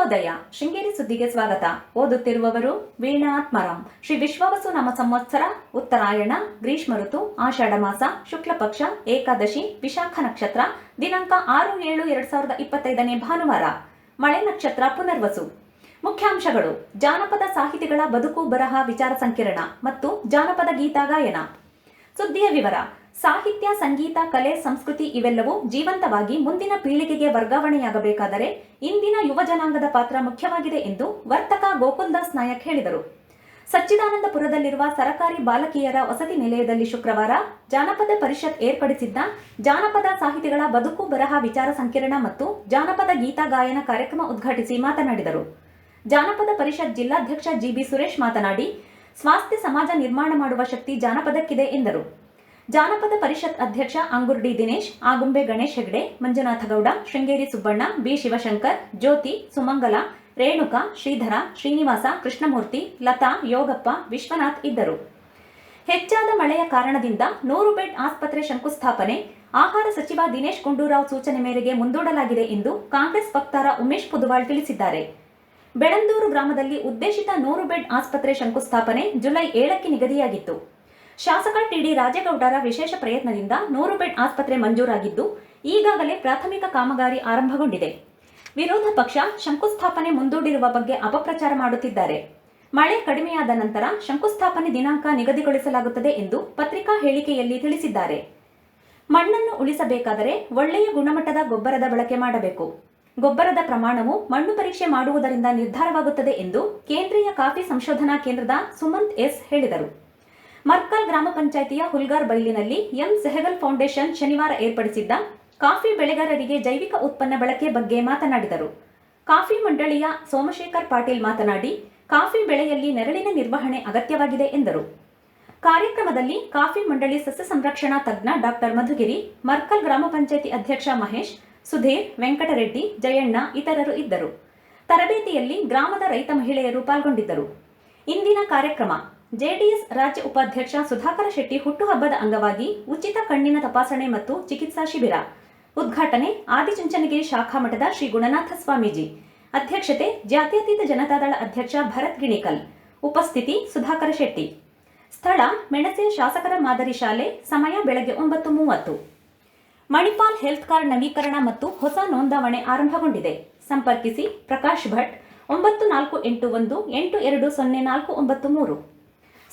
ಶುಭೋದಯ ಶೃಂಗೇರಿ ಸುದ್ದಿಗೆ ಸ್ವಾಗತ. ಓದುತ್ತಿರುವವರು ವೀಣಾ ಶ್ರೀ ವಿಶ್ವವಸು ನಮ್ಮ ಸಂವತ್ಸರ, ಉತ್ತರಾಯಣ, ಗ್ರೀಷ್ಮ ಋತು, ಆಷಾಢ ಮಾಸ ಶುಕ್ಲ ಪಕ್ಷ ಏಕಾದಶಿ, ವಿಶಾಖ ನಕ್ಷತ್ರ, ದಿನಾಂಕ ಆರು ಏಳು ಎರಡ್ ಸಾವಿರದ ಇಪ್ಪತ್ತೈದನೇ ಭಾನುವಾರ. ಮಳೆ ನಕ್ಷತ್ರ ಪುನರ್ವಸು. ಮುಖ್ಯಾಂಶಗಳು. ಜಾನಪದ ಸಾಹಿತಿಗಳ ಬದುಕು ಬರಹ ವಿಚಾರ ಸಂಕಿರಣ ಮತ್ತು ಜಾನಪದ ಗೀತಾ ಗಾಯನ. ಸುದ್ದಿಯ ವಿವರ. ಸಾಹಿತ್ಯ, ಸಂಗೀತ, ಕಲೆ, ಸಂಸ್ಕೃತಿ ಇವೆಲ್ಲವೂ ಜೀವಂತವಾಗಿ ಮುಂದಿನ ಪೀಳಿಗೆಗೆ ವರ್ಗಾವಣೆಯಾಗಬೇಕಾದರೆ ಇಂದಿನ ಯುವ ಜನಾಂಗದ ಪಾತ್ರ ಮುಖ್ಯವಾಗಿದೆ ಎಂದು ವರ್ತಕ ಗೋಕುಲ್ದಾಸ್ ನಾಯಕ್ ಹೇಳಿದರು. ಸಚ್ಚಿದಾನಂದಪುರದಲ್ಲಿರುವ ಸರಕಾರಿ ಬಾಲಕಿಯರ ವಸತಿ ನಿಲಯದಲ್ಲಿ ಶುಕ್ರವಾರ ಜಾನಪದ ಪರಿಷತ್ ಏರ್ಪಡಿಸಿದ್ದ ಜಾನಪದ ಸಾಹಿತಿಗಳ ಬದುಕು, ಬರಹ, ವಿಚಾರ ಸಂಕಿರಣ ಮತ್ತು ಜಾನಪದ ಗೀತಾ ಗಾಯನ ಕಾರ್ಯಕ್ರಮ ಉದ್ಘಾಟಿಸಿ ಮಾತನಾಡಿದರು. ಜಾನಪದ ಪರಿಷತ್ ಜಿಲ್ಲಾಧ್ಯಕ್ಷ ಜಿಬಿ ಸುರೇಶ್ ಮಾತನಾಡಿ, ಸ್ವಾಸ್ಥ್ಯ ಸಮಾಜ ನಿರ್ಮಾಣ ಮಾಡುವ ಶಕ್ತಿ ಜಾನಪದಕ್ಕಿದೆ ಎಂದರು. ಜಾನಪದ ಪರಿಷತ್ ಅಧ್ಯಕ್ಷ ಅಂಗುರ್ಡಿ ದಿನೇಶ್, ಆಗುಂಬೆ ಗಣೇಶ್ ಹೆಗ್ಡೆ ಮಂಜುನಾಥಗೌಡ ಶೃಂಗೇರಿ ಸುಬ್ಬಣ್ಣ, ಬಿ ಶಿವಶಂಕರ್, ಜ್ಯೋತಿ, ಸುಮಂಗಲ, ರೇಣುಕಾ, ಶ್ರೀಧರ, ಶ್ರೀನಿವಾಸ, ಕೃಷ್ಣಮೂರ್ತಿ, ಲತಾ, ಯೋಗಪ್ಪ, ವಿಶ್ವನಾಥ್ ಇದ್ದರು. ಹೆಚ್ಚಾದ ಮಳೆಯ ಕಾರಣದಿಂದ ನೂರು ಬೆಡ್ ಆಸ್ಪತ್ರೆ ಶಂಕುಸ್ಥಾಪನೆ, ಆಹಾರ ಸಚಿವ ದಿನೇಶ್ ಗುಂಡೂರಾವ್ ಸೂಚನೆ ಮೇರೆಗೆ ಮುಂದೂಡಲಾಗಿದೆ ಎಂದು ಕಾಂಗ್ರೆಸ್ ವಕ್ತಾರ ಉಮೇಶ್ ಪುದುವಾಳ್ ತಿಳಿಸಿದ್ದಾರೆ. ಬೆಳಂದೂರು ಗ್ರಾಮದಲ್ಲಿ ಉದ್ದೇಶಿತ ನೂರು ಬೆಡ್ ಆಸ್ಪತ್ರೆ ಶಂಕುಸ್ಥಾಪನೆ ಜುಲೈ ಏಳಕ್ಕೆ ನಿಗದಿಯಾಗಿತ್ತು. ಶಾಸಕ ಟಿಡಿ ರಾಜೇಗೌಡರ ವಿಶೇಷ ಪ್ರಯತ್ನದಿಂದ ನೂರು ಬೆಡ್ ಆಸ್ಪತ್ರೆ ಮಂಜೂರಾಗಿದ್ದು, ಈಗಾಗಲೇ ಪ್ರಾಥಮಿಕ ಕಾಮಗಾರಿ ಆರಂಭಗೊಂಡಿದೆ. ವಿರೋಧ ಪಕ್ಷ ಶಂಕುಸ್ಥಾಪನೆ ಮುಂದೂಡಿರುವ ಬಗ್ಗೆ ಅಪಪ್ರಚಾರ ಮಾಡುತ್ತಿದ್ದಾರೆ. ಮಳೆ ಕಡಿಮೆಯಾದ ನಂತರ ಶಂಕುಸ್ಥಾಪನೆ ದಿನಾಂಕ ನಿಗದಿಗೊಳಿಸಲಾಗುತ್ತದೆ ಎಂದು ಪತ್ರಿಕಾ ಹೇಳಿಕೆಯಲ್ಲಿ ತಿಳಿಸಿದ್ದಾರೆ. ಮಣ್ಣನ್ನು ಉಳಿಸಬೇಕಾದರೆ ಒಳ್ಳೆಯ ಗುಣಮಟ್ಟದ ಗೊಬ್ಬರದ ಬಳಕೆ ಮಾಡಬೇಕು. ಗೊಬ್ಬರದ ಪ್ರಮಾಣವು ಮಣ್ಣು ಪರೀಕ್ಷೆ ಮಾಡುವುದರಿಂದ ನಿರ್ಧಾರವಾಗುತ್ತದೆ ಎಂದು ಕೇಂದ್ರೀಯ ಕಾಫಿ ಸಂಶೋಧನಾ ಕೇಂದ್ರದ ಸುಮಂತ್ ಎಸ್ ಹೇಳಿದರು. ಮರ್ಕಲ್ ಗ್ರಾಮ ಪಂಚಾಯಿತಿಯ ಹುಲ್ಗಾರ್ ಬೈಲಿನಲ್ಲಿ ಎಂ ಸೆಹಗಲ್ ಫೌಂಡೇಶನ್ ಶನಿವಾರ ಏರ್ಪಡಿಸಿದ್ದ ಕಾಫಿ ಬೆಳೆಗಾರರಿಗೆ ಜೈವಿಕ ಉತ್ಪನ್ನ ಬಳಕೆ ಬಗ್ಗೆ ಮಾತನಾಡಿದರು. ಕಾಫಿ ಮಂಡಳಿಯ ಸೋಮಶೇಖರ್ ಪಾಟೀಲ್ ಮಾತನಾಡಿ, ಕಾಫಿ ಬೆಳೆಯಲ್ಲಿ ನೆರಳಿನ ನಿರ್ವಹಣೆ ಅಗತ್ಯವಾಗಿದೆ ಎಂದರು. ಕಾರ್ಯಕ್ರಮದಲ್ಲಿ ಕಾಫಿ ಮಂಡಳಿ ಸಸ್ಯ ಸಂರಕ್ಷಣಾ ತಜ್ಞ ಡಾಕ್ಟರ್ ಮಧುಗಿರಿ, ಮರ್ಕಲ್ ಗ್ರಾಮ ಪಂಚಾಯಿತಿ ಅಧ್ಯಕ್ಷ ಮಹೇಶ್, ಸುಧೀರ್, ವೆಂಕಟರೆಡ್ಡಿ, ಜಯಣ್ಣ ಇತರರು ಇದ್ದರು. ತರಬೇತಿಯಲ್ಲಿ ಗ್ರಾಮದ ರೈತ ಮಹಿಳೆಯರು ಪಾಲ್ಗೊಂಡಿದ್ದರು. ಇಂದಿನ ಕಾರ್ಯಕ್ರಮ ಜೆಡಿಎಸ್ ರಾಜ್ಯ ಉಪಾಧ್ಯಕ್ಷ ಸುಧಾಕರ ಶೆಟ್ಟಿ ಹುಟ್ಟುಹಬ್ಬದ ಅಂಗವಾಗಿ ಉಚಿತ ಕಣ್ಣಿನ ತಪಾಸಣೆ ಮತ್ತು ಚಿಕಿತ್ಸಾ ಶಿಬಿರ. ಉದ್ಘಾಟನೆ ಆದಿಚುಂಚನಗಿರಿ ಶಾಖಾ ಮಠದ ಶ್ರೀ ಗುಣನಾಥ ಸ್ವಾಮೀಜಿ. ಅಧ್ಯಕ್ಷತೆ ಜಾತ್ಯತೀತ ಜನತಾದಳ ಅಧ್ಯಕ್ಷ ಭರತ್ ಗಿಣಿಕಲ್. ಉಪಸ್ಥಿತಿ ಸುಧಾಕರ ಶೆಟ್ಟಿ. ಸ್ಥಳ ಮೆಣಸೆ ಶಾಸಕರ ಮಾದರಿ ಶಾಲೆ, ಸಮಯ ಬೆಳಗ್ಗೆ ಒಂಬತ್ತು ಮೂವತ್ತು. ಮಣಿಪಾಲ್ ಹೆಲ್ತ್ ಕಾರ್ಡ್ ನವೀಕರಣ ಮತ್ತು ಹೊಸ ನೋಂದಾವಣೆ ಆರಂಭಗೊಂಡಿದೆ. ಸಂಪರ್ಕಿಸಿ ಪ್ರಕಾಶ್ ಭಟ್, ಒಂಬತ್ತು ನಾಲ್ಕು ಎಂಟು ಒಂದು ಎಂಟು ಎರಡು ಸೊನ್ನೆ ನಾಲ್ಕು ಒಂಬತ್ತು ಮೂರು.